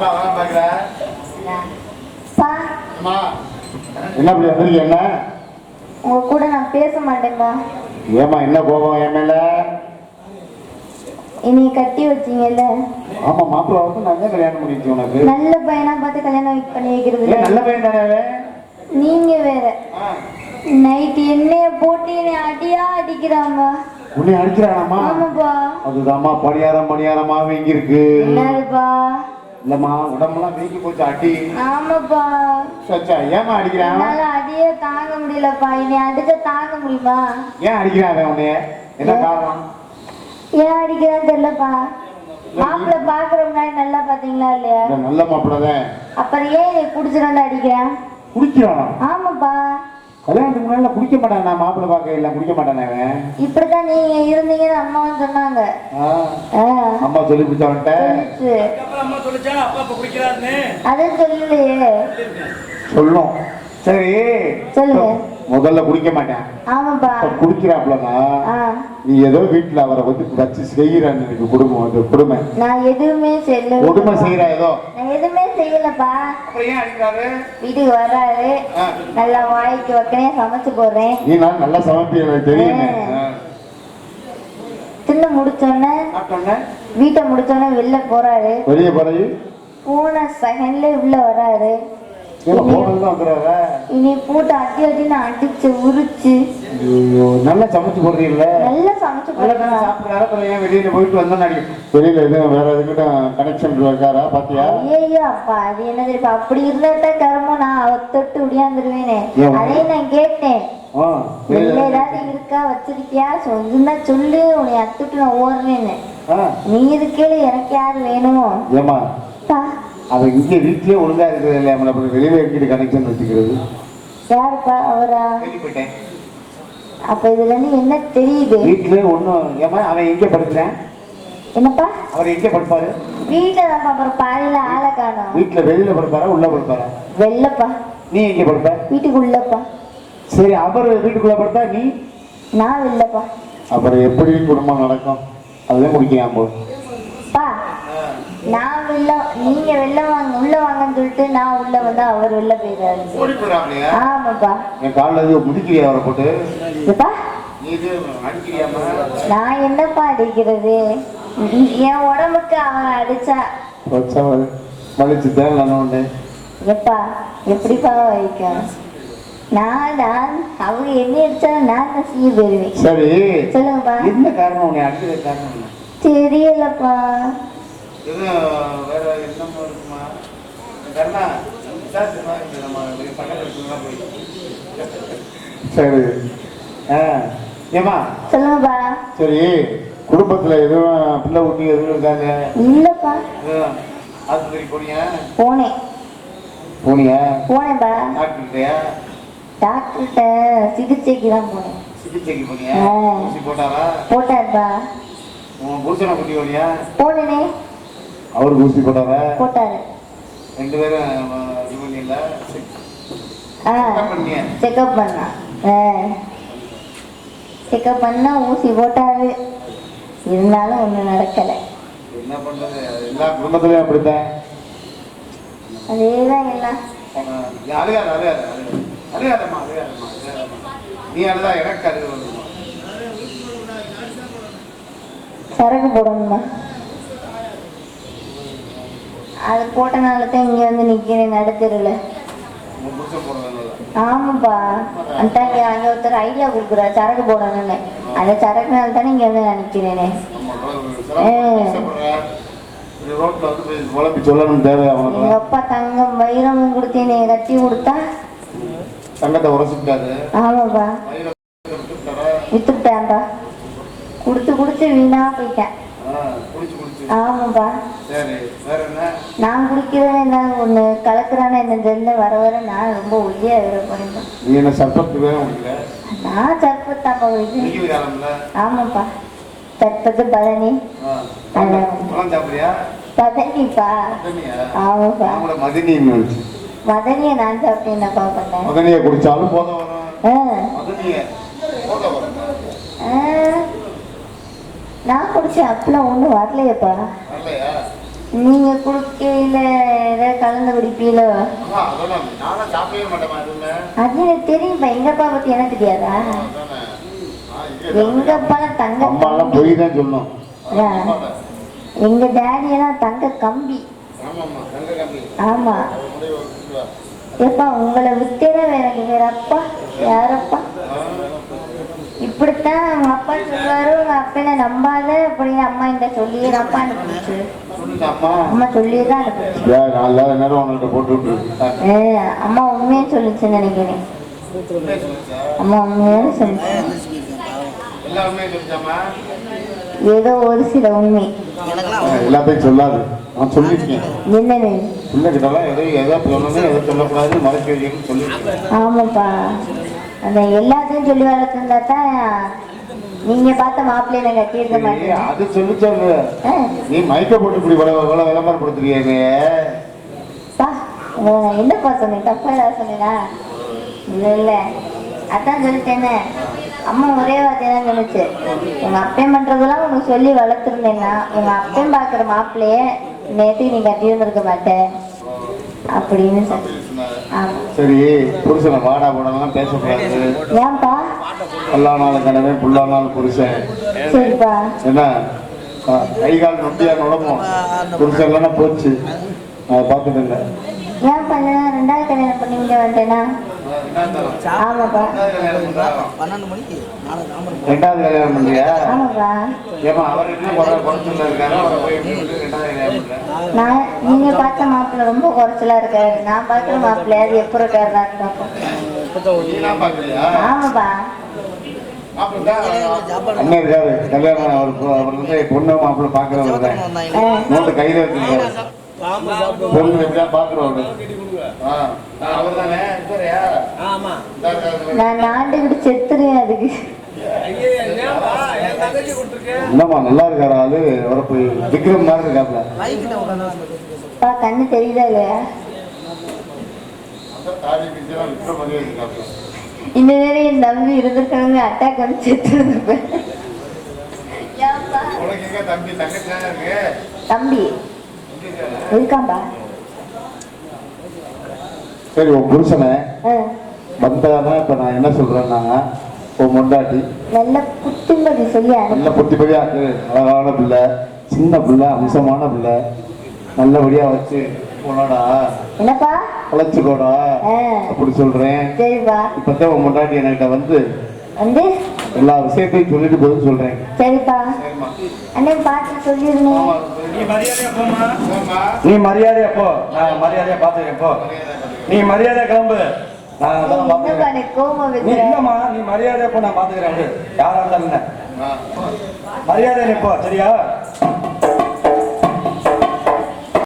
என்னப்பா வேலை பார்க்குற பா அம்மா. என்ன வந்திருக்கீங்க என்ன உங்க கூட நான் பேச மாட்டேன்பா ஏமா என்ன கோபம் என் மேல? என்னைய கட்டி வச்சீங்கல்ல. ஆமா மாப்பிள்ளை வந்து நான் தான் கல்யாணம் உனக்கு? நல்ல பையனா பார்த்து கல்யாணம் பண்ணி வைக்கிறது ஏன் நல்ல பையன் தானே? நீங்க வேற. நைட் எண்ணெய போட்டு என்னை அடியா அடிக்கிறாம்பா உன்னை அடிக்கிறானாமா ஆமாப்பா. அதுதாம்மா பணியாரம் பணியாரமா வீங்கி இருக்கு. என்னதுப்பா? இல்லம்மா உடம்பெல்லாம் வீங்கி போச்சு அடி. ஆமாப்பா. சச்சா ஏமா அடிக்கிறான் என்னால அடியே தாங்க முடியலப்பா. என்னை அடிச்சா தாங்க முடியுமா? ஏன் அடிக்கிறான் அவன் உன்னைய? என்ன காரணம்? ஏன் அடிக்கிறான்னு தெரியலப்பா. மாப்பிள்ளை பாக்குற முன்னாடி நல்லா பாத்தீங்களா இல்லையா? நல்ல மாப்பிள்ளை தான். அப்புறம் ஏன் என்னை குடிச்சிட்டு அடிக்கிறேன் குடிக்கிறானா? ஆமாப்பா. கல்யாணத்துக்கு முன்னாடி குடிக்க மாட்டான் நான் மாப்பிள்ளை பார்க்க இல்லை குடிக்க மாட்டானே அவன் இப்படித்தான் நீங்க இருந்தீங்கன்னு அம்மாவும் சொன்னாங்க. அம்மா சொல்லி. அப்புறம் அம்மா சொல்லிச்சா அப்பா அப்ப குடிக்கிறாருன்னு? அது சொல்லலையே. சொல்லும். சரி. சொல்லுங்க முதல்ல குடிக்க மாட்டேன். ஆமாப்பா. ஆ. நீ ஏதோ வீட்டுல அவரை வந்து வச்சு செய்யறான்னு எனக்கு குடும்பம் அது கொடுமை. நான் எதுவுமே செய்யல. கொடுமை செய்யறா ஏதோ. நான் எதுவுமே செய்யலப்பா. அப்புறம் ஏன் அடிக்கிறாரு? வீட்டுக்கு வர்றாரு. நல்லா வாய்க்கு வைக்கிறேன் சமைச்சு போடுறேன். நீ நான் நல்லா சமைப்பி எனக்கு தெரியுமே. தின்னு சாப்பிட்டோன்னே? வீட்டை முடிச்சோடனே வெளில போறாரு. வெளியே போறது போன செகண்ட்ல உள்ள வர்றாரு. இனி போட்டு அடி அடின்னு அடிச்சு உரிச்சு. நல்லா சமைச்சு போடுறீல்ல நல்லா சமைச்சு போடுறாரு சாப்பிடுறாரு அப்புறம் ஏன் வெளியில போயிட்டு வந்தா நடிக்க வெளியில எதுவும் வேற எதுக்கிட்ட கனெக்ஷன் இருக்காரா பாத்தியா? ஐயோ அப்பா அது என்ன தெரியுமா? அப்படி இருந்தா கருமோ நான் அவ தொட்டு உடியாந்துருவேனே? அதையும் நான் கேட்டேன். வெளியில- ஏதாவது இருக்கா வச்சிருக்கியா? சொன்னா சொல்லு உன்னை அத்துட்டு நான் ஓடுறேன்னு நீ இருக்கேளு எனக்கு யார் வேணுமோ. பா அவ இங்க வீட்லயே ஒழுங்கா இருக்கிறது இல்லையா அவனை அப்புறம் வெளியில இருக்கிட்டு கனெக்ஷன் வச்சுக்கிறது? யாருப்பா அவரா? கேள்விப்பட்டேன். அப்ப இதுல இருந்து என்ன தெரியுது? வீட்லயே ஒண்ணும் ஏமா அவன் எங்க படுக்கிறேன்? என்னப்பா? அவர் எங்க படுப்பாரு? வீட்டுல தான் பாதியில ஆளை காணும். வீட்டுல வெளியில படுப்பாரா உள்ள படுப்பாரா? வெள்ளப்பா நீ எங்க படுப்ப? வீட்டுக்கு உள்ளப்பா சரி அவர் வீட்டுக்குள்ள படுத்தா நீ? நான் வெள்ளப்பா அப்புறம் எப்படி குடும்பம் நடக்கும்? அதுதான் குடிக்கலாம் போ பா. நான் வெளில நீங்க வெளில வாங்க உள்ள வாங்கன்னு சொல்லிட்டு நான் உள்ள வந்தா அவர் வெளில போயிடுறாரு. ஆமாப்பா. என் காலில் இது முடிக்கிறியா அவரை போட்டு? இப்பா நான் என்னப்பா அடிக்கிறது? என் உடம்புக்கு அவன் அடிச்சா. வச்சா வலிச்சு தான் நான் எப்பா எப்படிப்பா வைக்கும் நான் நான் அவங்க என்ன அடிச்சாலும் நான் போயிருவேன் சரி. சொல்லுங்கப்பா. என்ன காரணம் உன்னை அடிக்கிறது காரணம் என்ன? தெரியலப்பா. எதுவும் வேற என்னமோ இருக்குமா? கண்ணா சரி. ஆ ஏமா சொல்லுங்கப்பா. சரி குடும்பத்துல எதுவும் பிள்ளை குட்டி எதுவும் இருக்காங்க? இல்லப்பா. ஆஸ்பத்திரி போனியா? போனேன். போனியா? போனேன்ப்பா. டாக்டர்கிட்டயா? டாக்டர்கிட்ட சிகிச்சைக்கு தான் போனேன். சிகிச்சைக்கு போனியா. ஊசி போட்டாரா? போட்டாருப்பா. உன் புருஷனை குட்டி போனியா? போனேனே. அவருக்கு ஊசி போட்டாரா? போட்டாரு. ரெண்டு பேரும் இது பண்ணியா? செக்கப் பண்ணா. ஆ. செக்கப் பண்ணா ஊசி போட்டாரு. இருந்தாலும் ஒன்றும் நடக்கலை. என்ன பண்றது? எல்லா குடும்பத்திலயும் அப்படித்தான். அதே தான் எல்லாம் அழுகாத அழுகாத அழுகாத. அழுகாதம்மா அழுகாதம்மா நீ அழுதா எனக்கு அழுக சரக்கு போடணுமா அது போட்டனால தான் இங்கே வந்து நிற்கிறேன் நடுத்தெருவில் ஆமாப்பா. அந்தாங்க அங்கே ஒருத்தர் ஐடியா கொடுக்குறா சரக்கு போடணும்னு. அந்த சரக்குனால தானே இங்கே வந்து நான் நிற்கிறேனே அப்பா தங்கம் வைரமும் கொடுத்து என்னை கட்டி கொடுத்தா? தங்கத்தை உரசிட்டாரு ஆமாப்பா. வித்துட்டேன்ப்பா. கொடுத்து கொடுத்து வீணா போயிட்டேன். ஆமாப்பா. நான் குடிக்கிறேன் என்ன ஒன்று கலக்குறானே என்ன தெரியல. வர வர நான் ரொம்ப ஒல்லியா நீ என்ன சர்பத்து நான் சர்பத்தாப்பா இது வெயில் காலம்ல ஆமாப்பா. சர்பத்து பழனி பதனிப்பா. ஆமாப்பா. நினைச்சு. மதனியை நான் சாப்பிட்டு என்னப்பா பண்ணேன்? மதனியை குடிச்சாலும் போத வரும் ஆ, மதனிய போத வரும் ஆ, நான் குடிச்சேன் அப்பெல்லாம் ஒன்றும் வரலையேப்பா. வரலையா? நீங்க குடுக்கையில ஏதாவது கலந்து குடிப்பீங்களோ. அது எனக்கு தெரியும்ப்பா எங்க அப்பா பத்தி எனக்கு தெரியாதா? எங்க அப்பா தங்க பொய் தான் சொல்லணும் அதான். எங்க டேடி எல்லாம் தங்க கம்பி. ஆமா. ஏப்பா உங்களை எனக்கு வேற அப்பா யாரப்பா? இப்படித்தான் உங்க அப்பனை நம்பாத அப்படின்னு அம்மா இந்த சொல்லியே அப்பா அனுப்பிச்சு அம்மா? சொல்லியே தான் அனுப்பிச்சு அம்மா உண்மையே சொல்லுச்சுன்னு நினைக்கிறேன். அம்மா உண்மையான சொல்லுச்சு. ஏதோ ஒரு சில உண்மை. எல்லாத்தையும் சொல்லாது. நான் என்னது? பிள்ளைகிட்டலாம் எதோ எதோ சொல்லணும் எதோ சொல்லக்கூடாது மறைக்க வைக்கணும்னு சொல்லியிருக்கேன். ஆமாப்பா. அந்த எல்லாத்தையும் சொல்லி வளர்த்துருந்தா தான் நீங்க பார்த்த மாப்பிள்ளைய நான் கட்டியிருக்க சரி, மாட்டேன் அது சொல்லி சொல்லு நீ மைக்க போட்டு இப்படி நான் என்னப்பா சொன்னேன்? தப்பா ஏதாவது இல்ல இல்ல. அதான் சொல்லிட்டேனே. அம்மா ஒரே வார்த்தை தான் சொல்லுச்சு உங்க அப்பன் பண்றதெல்லாம் உனக்கு சொல்லி வளர்த்துருந்தேன்னா உங்க அப்பன் பாக்குற மாப்பிள்ளைய நேற்று நீ கட்டி இருந்திருக்க மாட்ட. அப்படின்னு சொல்லி ஆமா சரி புருஷனை வாடா போடலாம் பேசக்கூடாது. ஏன்பா? எல்லா நாளும் கனவே புல்லா நாள் புருஷன். சரிப்பா. என்ன? கை கால் நொட்டியா நுழம்பும் புருஷன் இல்லைன்னா போச்சு. அதை பார்த்துட்டுங்க ஏன் பண்ண ரெண்டாவது கல்யாணம் பண்ணி ஆமாப்பா பன்னெண்டு மணிக்கு ரெண்டாவது கல்யாணம் பண்றியா? ஏமா அவர் என்ன குறைச்சுல இருக்காரு? எப்படி நீங்க பார்த்த மாப்பிள்ளை ரொம்ப குறைச்சலா இருக்காரு. நான் பார்க்குற மாப்பிள்ளையாவது எப்போ இருக்காருன்னு பார்ப்போம். நீலாம் பார்க்கலையா? ஆமாப்பா. அண்ணன் இருக்காரு கல்யாணம் அவர் வந்து பொண்ணு மாப்பிள்ளை பார்க்கறவர் தான். ஆ, நோட்டு கையில வச்சிருக்காரு. நான் நாண்டுகிட்டு செத்துருவேன் அதுக்கு. என்னம்மா நல்லா இருக்காரு ஆளு? அவரை போய் விக்ரம் மாதிரி இருக்காப்ல. பா கண்ணு தெரியுதா இல்லையா? இந்த நேரம் என் தம்பி இருந்திருக்காங்க அட்டாக் வந்து செத்து இருந்திருப்பேன் தம்பி தங்கச்சி தானே இருக்கு தம்பி இருக்காம்பா? சரி உன் புருஷனை வந்தாதான் இப்ப நான் என்ன சொல்றேன்னா உன் முண்டாட்டி. நல்ல புத்திமதி சொல்லி அனுப்பி நல்ல புத்திபடியா இருக்கு. அழகான பிள்ளை. சின்ன பிள்ளை அம்சமான பிள்ளை. நல்லபடியா வச்சு உன்னோடா என்னப்பா? உழைச்சுக்கோடா அப்படி சொல்றேன். சரிப்பா. இப்பதான் உன் முண்டாட்டி என்கிட்ட வந்து வந்து? எல்லா விஷயத்தையும் சொல்லிட்டு போதும் சொல்றேன். சரிப்பா. அண்ணன் பார்த்து சொல்லிருந்தேன் நீ மரியாதையா போமா நீ மரியாதையா போ. நான் மரியாதையா பாத்துக்கிறேன் போ. நீ மரியாதையா கிளம்பு. நீ இல்லம்மா நீ மரியாதையா போ நான் பாத்துக்கிறேன். யாரா இருந்தாலும் மரியாதை நீ போ சரியா?